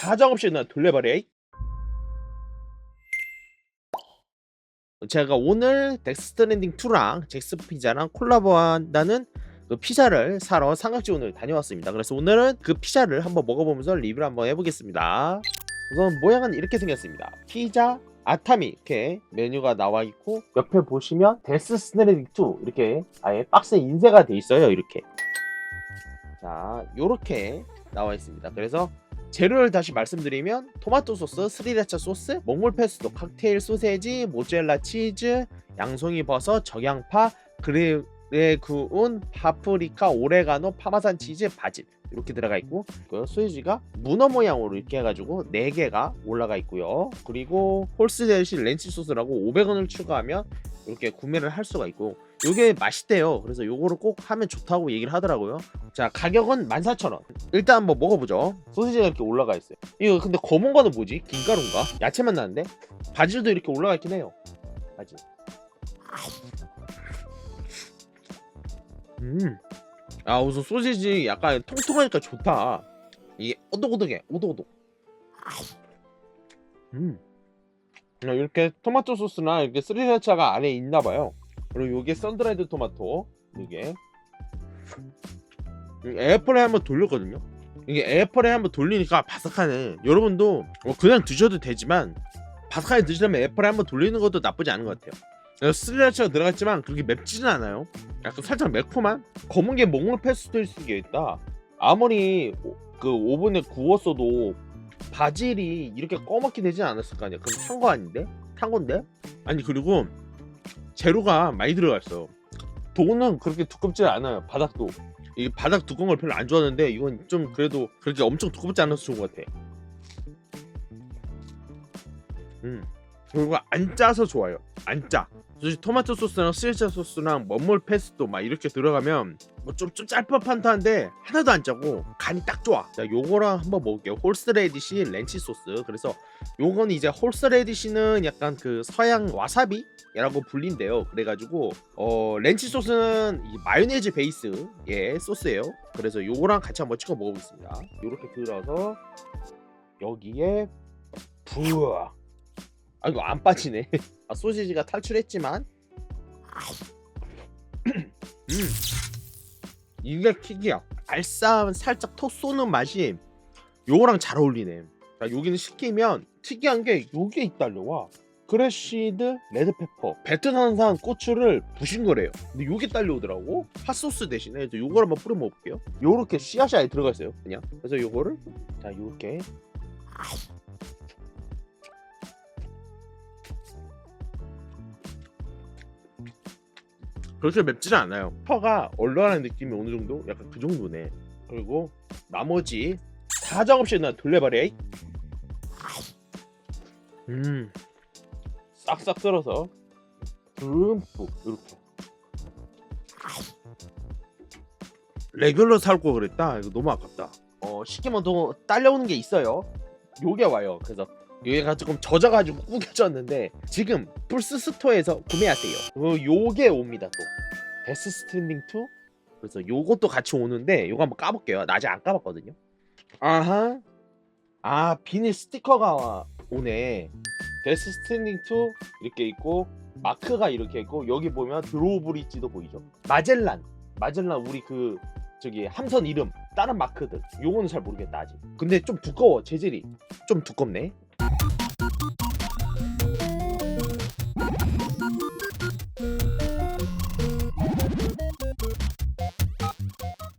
사정없이 그냥 돌려버려. 이. 제가 오늘 덱스트랜딩 2랑 잭스 피자랑 콜라보한다는 그 피자를 사러 삼각지원을 다녀왔습니다. 그래서 오늘은 그 피자를 한번 먹어보면서 리뷰를 한번 해보겠습니다. 우선 모양은 이렇게 생겼습니다. 피자 아타미 이렇게 메뉴가 나와 있고 옆에 보시면 데스 스트랜딩 2 이렇게 아예 박스에 인쇄가 돼 있어요. 이렇게 자 요렇게 나와 있습니다. 그래서 재료를 다시 말씀드리면 토마토 소스, 스리라차 소스, 먹물 페스토, 칵테일 소세지, 모짜렐라 치즈, 양송이 버섯, 적양파, 그릴에 구운 파프리카, 오레가노, 파마산 치즈, 바질 이렇게 들어가 있고 그 소시지가 문어 모양으로 이렇게 해가지고 4개가 올라가 있고요. 그리고 홀스 대신 렌치 소스라고 500원을 추가하면 이렇게 구매를 할 수가 있고 요게 맛있대요. 그래서 요거를 꼭 하면 좋다고 얘기를 하더라고요. 자 가격은 14,000원. 일단 한번 먹어보죠. 소시지가 이렇게 올라가 있어요. 이거 근데 검은 거는 뭐지? 김가루인가? 야채만 나는데? 바질도 이렇게 올라가 있긴 해요. 바질. 음. 아 우선 소시지 약간 통통하니까 좋다. 이게 오독오독해. 오독오독. 음. 어, 이렇게 토마토 소스나 이렇게 스리라차가 안에 있나 봐요. 그리고 이게 썬드라이드 토마토 이게 에어프라이 한번 돌렸거든요. 이게 에어프라이 한번 돌리니까 바삭하네. 여러분도 뭐 그냥 드셔도 되지만 바삭하게 드시려면 에어프라이 한번 돌리는 것도 나쁘지 않은 것 같아요. 그래서 스리라차가 들어갔지만 그렇게 맵지는 않아요. 약간 살짝 매콤한 검은 게 먹물 패스트일 수도 있다. 아무리 오- 그 오븐에 구웠어도 바질이 이렇게 꺼멓게 되진 않았을 거 아니야. 그럼 탄 거 아닌데? 탄 건데? 아니 그리고 재료가 많이 들어가 있어. 도는 그렇게 두껍지 않아요. 바닥도. 이 바닥 두꺼운 걸 별로 안 좋아하는데 이건 좀 그래도 그렇게 엄청 두껍지 않아서 좋은 것 같아. 음. 그리고 안 짜서 좋아요. 안 짜. 사실 토마토 소스랑 스리차 소스랑 머물 페스토 막 이렇게 들어가면 뭐좀좀 짤법한데 하나도 안 짜고 간이 딱 좋아. 자, 요거랑 한번 먹을게요. 홀스 레디시 렌치 소스. 그래서 요건 이제 홀스 레디시는 약간 그 서양 와사비라고 불린대요. 그래가지고 어 렌치 소스는 이 마요네즈 베이스의 소스예요. 그래서 요거랑 같이 한번 찍어 먹어보겠습니다. 요렇게 들어서 여기에 부어. 아 이거 안 빠지네. 아, 소시지가 탈출했지만 음 이게 킥이야. 알싸한 살짝 톡 쏘는 맛이 요거랑 잘 어울리네. 자 여기는 시키면 특이한 게 요게 있달려 와. 그레시드 레드페퍼 베트남산 고추를 부신 거래요. 근데 요게 딸려오더라고. 핫소스 대신에 요걸 한번 뿌려 먹을게요. 요렇게 씨앗이 아예 들어가 있어요. 그냥. 그래서 요거를 자 요렇게 그렇게 맵지는 않아요. 퍼가 얼얼한 느낌이 어느 정도? 약간 그 정도네. 그리고 나머지 사정없이 그냥 돌려버려. 이. 음, 싹싹 썰어서 듬뿍 이렇게. 레귤러 살고 그랬다. 이거 너무 아깝다. 어 시키면 또 딸려오는 게 있어요. 요게 와요. 그래서 얘가 조금 젖어가지고 구겨졌는데 지금 플스 스토어에서 구매하세요. 어, 요게 옵니다 또. 데스 스트랜딩 2. 그래서 요것도 같이 오는데 요거 한번 까볼게요. 나 아직 안 까봤거든요. 아하. 아 비닐 스티커가 와- 오네. 데스 스트랜딩 2 이렇게 있고 마크가 이렇게 있고 여기 보면 드로우 브릿지도 보이죠. 마젤란. 마젤란 우리 그 저기 함선 이름 다른 마크들 요거는 잘 모르겠다 아직. 근데 좀 두꺼워 재질이 좀 두껍네.